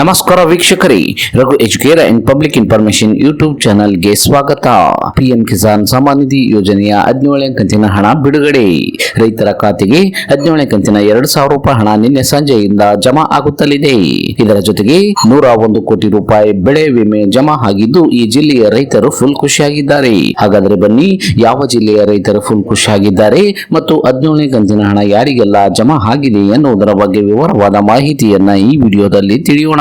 ನಮಸ್ಕಾರ ವೀಕ್ಷಕರೇ, Raghu Educare and public information YouTube ಚಾನಲ್ಗೆ ಸ್ವಾಗತ. ಪಿಎಂ ಕಿಸಾನ್ ಸಮ್ಮಾನ್ ನಿಧಿ ಯೋಜನೆಯ ಹದಿನೇಳನೇ ಕಂತಿನ ಹಣ ಬಿಡುಗಡೆ. ರೈತರ ಖಾತೆಗೆ ಹದಿನೇಳನೇ ಕಂತಿನ ಎರಡು ಸಾವಿರ ರೂಪಾಯಿ ಹಣ ನಿನ್ನೆ ಸಂಜೆಯಿಂದ ಜಮಾ ಆಗುತ್ತಲಿದೆ. ಇದರ ಜೊತೆಗೆ ನೂರ ಒಂದು ಕೋಟಿ ರೂಪಾಯಿ ಬೆಳೆ ವಿಮೆ ಜಮಾ ಆಗಿದ್ದು, ಈ ಜಿಲ್ಲೆಯ ರೈತರು ಫುಲ್ ಖುಷಿಯಾಗಿದ್ದಾರೆ. ಹಾಗಾದ್ರೆ ಬನ್ನಿ, ಯಾವ ಜಿಲ್ಲೆಯ ರೈತರು ಫುಲ್ ಖುಷಿಯಾಗಿದ್ದಾರೆ ಮತ್ತು ಹದಿನೇಳನೇ ಕಂತಿನ ಹಣ ಯಾರಿಗೆಲ್ಲ ಜಮಾ ಆಗಿದೆ ಎನ್ನುವುದರ ಬಗ್ಗೆ ವಿವರವಾದ ಮಾಹಿತಿಯನ್ನ ಈ ವಿಡಿಯೋದಲ್ಲಿ ತಿಳಿಯೋಣ.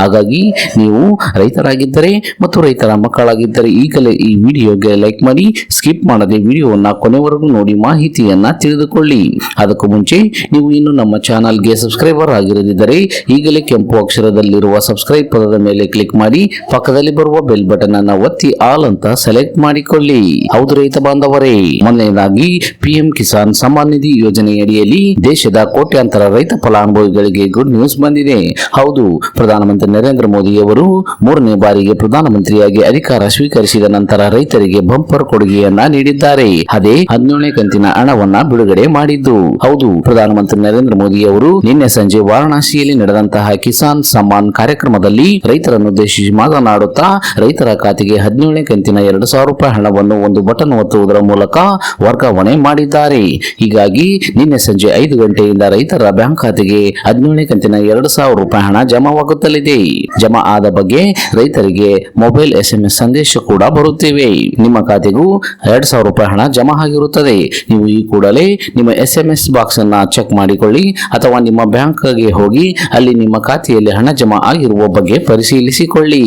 ಹಾಗಾಗಿ ನೀವು ರೈತರಾಗಿದ್ದರೆ ಮತ್ತು ರೈತರ ಮಕ್ಕಳಾಗಿದ್ದರೆ ಈಗಲೇ ಈ ವಿಡಿಯೋಗೆ ಲೈಕ್ ಮಾಡಿ, ಸ್ಕಿಪ್ ಮಾಡದೆ ವಿಡಿಯೋವನ್ನು ಕೊನೆವರೆಗೂ ನೋಡಿ ಮಾಹಿತಿಯನ್ನ ತಿಳಿದುಕೊಳ್ಳಿ. ಅದಕ್ಕೂ ಮುಂಚೆ ನೀವು ಇನ್ನು ನಮ್ಮ ಚಾನಲ್ಗೆ ಸಬ್ಸ್ಕ್ರೈಬರ್ ಆಗಿರದಿದ್ದರೆ ಈಗಲೇ ಕೆಂಪು ಅಕ್ಷರದಲ್ಲಿರುವ ಸಬ್ಸ್ಕ್ರೈಬ್ ಪದದ ಮೇಲೆ ಕ್ಲಿಕ್ ಮಾಡಿ, ಪಕ್ಕದಲ್ಲಿ ಬರುವ ಬೆಲ್ ಬಟನ್ ಅನ್ನು ಒತ್ತಿ ಆಲ್ ಅಂತ ಸೆಲೆಕ್ಟ್ ಮಾಡಿಕೊಳ್ಳಿ. ಹೌದು ರೈತ ಬಾಂಧವರೇ, ಮೊದಲನೇದಾಗಿ ಪಿಎಂ ಕಿಸಾನ್ ಸಮ್ಮಾನ್ ನಿಧಿ ಯೋಜನೆಯಡಿಯಲ್ಲಿ ದೇಶದ ಕೋಟ್ಯಾಂತರ ರೈತ ಫಲಾನುಭವಿಗಳಿಗೆ ಗುಡ್ ನ್ಯೂಸ್ ಬಂದಿದೆ. ಹೌದು ಪ್ರಧಾನಮಂತ್ರಿ ನರೇಂದ್ರ ಮೋದಿಯವರು ಮೂರನೇ ಬಾರಿಗೆ ಪ್ರಧಾನಮಂತ್ರಿಯಾಗಿ ಅಧಿಕಾರ ಸ್ವೀಕರಿಸಿದ ನಂತರ ರೈತರಿಗೆ ಬಂಪರ್ ಕೊಡುಗೆಯನ್ನ ನೀಡಿದ್ದಾರೆ. ಅದೇ ಹದಿನೇಳನೇ ಕಂತಿನ ಹಣವನ್ನ ಬಿಡುಗಡೆ ಮಾಡಿದ್ದು. ಹೌದು, ಪ್ರಧಾನಮಂತ್ರಿ ನರೇಂದ್ರ ಮೋದಿಯವರು ನಿನ್ನೆ ಸಂಜೆ ವಾರಣಾಸಿಯಲ್ಲಿ ನಡೆದಂತಹ ಕಿಸಾನ್ ಸಮ್ಮಾನ್ ಕಾರ್ಯಕ್ರಮದಲ್ಲಿ ರೈತರನ್ನುದ್ದೇಶಿಸಿ ಮಾತನಾಡುತ್ತಾ ರೈತರ ಖಾತೆಗೆ ಹದಿನೇಳನೇ ಕಂತಿನ ಎರಡು ಸಾವಿರ ರೂಪಾಯಿ ಹಣವನ್ನು ಒಂದು ಬಟನ್ ಒತ್ತುವುದರ ಮೂಲಕ ವರ್ಗಾವಣೆ ಮಾಡಿದ್ದಾರೆ. ಹೀಗಾಗಿ ನಿನ್ನೆ ಸಂಜೆ ಐದು ಗಂಟೆಯಿಂದ ರೈತರ ಬ್ಯಾಂಕ್ ಖಾತೆಗೆ ಹದಿನೇಳನೇ ಕಂತಿನ ಎರಡು ಸಾವಿರ ರೂಪಾಯಿ ಹಣ ಜಮಾವಾಗುತ್ತಲಿದೆ ಜಮಾ ಆದ ಬಗ್ಗೆ ರೈತರಿಗೆ ಮೊಬೈಲ್ ಎಸ್ಎಂಎಸ್ ಸಂದೇಶ ಕೂಡ ಬರುತ್ತಿವೆ. ನಿಮ್ಮ ಖಾತೆಗೂ ಎರಡ್ ಸಾವಿರ ರೂಪಾಯಿ ಹಣ ಜಮಾ ಆಗಿರುತ್ತದೆ. ನೀವು ಈ ಕೂಡಲೇ ನಿಮ್ಮ ಎಸ್ ಎಂ ಎಸ್ ಬಾಕ್ಸ್ ಅನ್ನ ಚೆಕ್ ಮಾಡಿಕೊಳ್ಳಿ ಅಥವಾ ನಿಮ್ಮ ಬ್ಯಾಂಕ್ಗೆ ಹೋಗಿ ಅಲ್ಲಿ ನಿಮ್ಮ ಖಾತೆಯಲ್ಲಿ ಹಣ ಜಮಾ ಆಗಿರುವ ಬಗ್ಗೆ ಪರಿಶೀಲಿಸಿಕೊಳ್ಳಿ.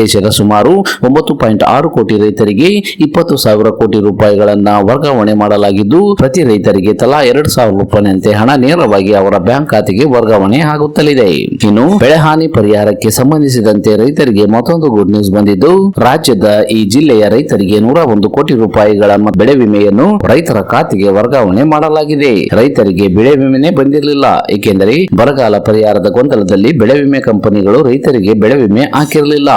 ದೇಶದ ಸುಮಾರು ಒಂಬತ್ತು ಪಾಯಿಂಟ್ ಆರು ಕೋಟಿ ರೈತರಿಗೆ ಇಪ್ಪತ್ತು ಸಾವಿರ ಕೋಟಿ ರೂಪಾಯಿಗಳನ್ನ ವರ್ಗಾವಣೆ ಮಾಡಲಾಗಿದ್ದು, ಪ್ರತಿ ರೈತರಿಗೆ ತಲಾ ಎರಡು ಸಾವಿರ ರೂಪಾಯಿನಂತೆ ಹಣ ನೇರವಾಗಿ ಅವರ ಬ್ಯಾಂಕ್ ಖಾತೆಗೆ ವರ್ಗಾವಣೆ ಆಗುತ್ತಲಿದೆ. ಇನ್ನು ಬೆಳೆ ಹಾನಿ ಪರಿಹಾರಕ್ಕೆ ಸಂಬಂಧಿಸಿದಂತೆ ರೈತರಿಗೆ ಮತ್ತೊಂದು ಗುಡ್ ನ್ಯೂಸ್ ಬಂದಿದ್ದು, ರಾಜ್ಯದ ಈ ಜಿಲ್ಲೆಯ ರೈತರಿಗೆ ನೂರ ಒಂದು ಕೋಟಿ ರೂಪಾಯಿಗಳ ಬೆಳೆ ವಿಮೆಯನ್ನು ರೈತರ ಖಾತೆಗೆ ವರ್ಗಾವಣೆ ಮಾಡಲಾಗಿದೆ. ರೈತರಿಗೆ ಬೆಳೆ ವಿಮೆನೇ ಬಂದಿರಲಿಲ್ಲ. ಏಕೆಂದರೆ ಬರಗಾಲ ಪರಿಹಾರದ ಗೊಂದಲದಲ್ಲಿ ಬೆಳೆ ವಿಮೆ ಕಂಪನಿಗಳು ರೈತರಿಗೆ ಬೆಳೆ ವಿಮೆ ಹಾಕಿರಲಿಲ್ಲ.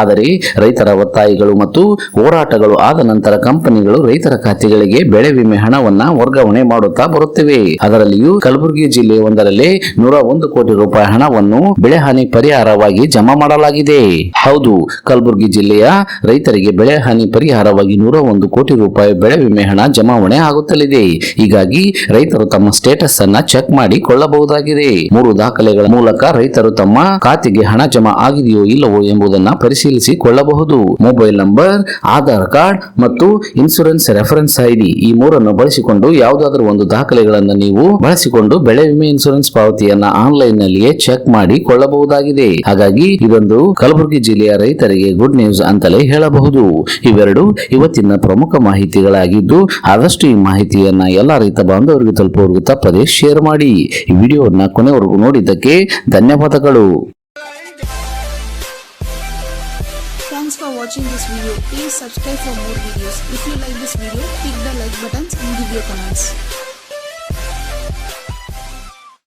ಆದರೆ ರೈತರ ಒತ್ತಾಯಗಳು ಮತ್ತು ಹೋರಾಟಗಳು ಆದ ನಂತರ ಕಂಪನಿಗಳು ರೈತರ ಖಾತೆಗಳಿಗೆ ಬೆಳೆ ವಿಮೆ ಹಣವನ್ನ ವರ್ಗಾವಣೆ ಮಾಡುತ್ತಾ ಬರುತ್ತಿವೆ. ಅದರಲ್ಲಿಯೂ ಕಲಬುರಗಿ ಜಿಲ್ಲೆ ಒಂದರಲ್ಲಿ ನೂರ ಒಂದು ಕೋಟಿ ರೂಪಾಯಿ ಹಣವನ್ನು ಬೆಳೆ ಹಾನಿ ಪರಿಹಾರವಾಗಿ ಜಮಾ ಮಾಡಲಾಗಿದೆ. ಹೌದು, ಕಲಬುರಗಿ ಜಿಲ್ಲೆಯ ರೈತರಿಗೆ ಬೆಳೆ ಹಾನಿ ಪರಿಹಾರವಾಗಿ ನೂರ ಒಂದು ಕೋಟಿ ರೂಪಾಯಿ ಬೆಳೆ ವಿಮೆ ಹಣ ಜಮಾವಣೆ ಆಗುತ್ತಲಿದೆ. ಹೀಗಾಗಿ ರೈತರು ತಮ್ಮ ಸ್ಟೇಟಸ್ ಅನ್ನ ಚೆಕ್ ಮಾಡಿ ಕೊಳ್ಳಬಹುದಾಗಿದೆ ಮೂರು ದಾಖಲೆಗಳ ಮೂಲಕ ರೈತರು ತಮ್ಮ ಖಾತೆಗೆ ಹಣ ಜಮಾ ಆಗಿದೆಯೋ ಇಲ್ಲವೋ ಎಂಬುದನ್ನ ಪರಿಶೀಲಿಸಿಕೊಳ್ಳಬಹುದು. ಮೊಬೈಲ್ ನಂಬರ್, ಆಧಾರ್ ಕಾರ್ಡ್ ಮತ್ತು ಇನ್ಸೂರೆನ್ಸ್ ರೆಫರೆನ್ಸ್ ಐಡಿ ಈ ಮೂರನ್ನು ಬಳಸಿಕೊಂಡು ಯಾವುದಾದರೂ ಒಂದು ದಾಖಲೆಗಳನ್ನು ನೀವು ಬಳಸಿಕೊಂಡು ಬೆಳೆ ವಿಮೆ ಇನ್ಸೂರೆನ್ಸ್ ಪಾವತಿಯನ್ನ ಆನ್ಲೈನ್ ನಲ್ಲಿಯೇ ಚೆಕ್ ಮಾಡಿ ಕೊಳ್ಳಬಹುದಾಗಿದೆ ಹಾಗಾಗಿ ಇದೊಂದು ಕಲಬುರಗಿ ಜಿಲ್ಲೆಯ ರೈತರಿಗೆ ಗುಡ್ ನ್ಯೂಸ್ ಅಂತಲೇ ಹೇಳಬಹುದು ಇವೆರಡು ಇವತ್ತಿನ ಪ್ರಮುಖ ಮಾಹಿತಿಗಳಾಗಿದ್ದು ಆದಷ್ಟು ಈ ಮಾಹಿತಿಯನ್ನ ಎಲ್ಲ ರೈತ ಬಾಂಧವರಿಗೆ ತಲುಪುವವರೆಗೂ ತಪ್ಪದೇ ಶೇರ್ ಮಾಡಿ ಈ ವಿಡಿಯೋವನ್ನ ಕೊನೆವರೆಗೂ ನೋಡಿದ್ದಕ್ಕೆ ಧನ್ಯವಾದಗಳು Thanks for watching this video. Please subscribe for more videos. If you like this video, click the like button and give your comments.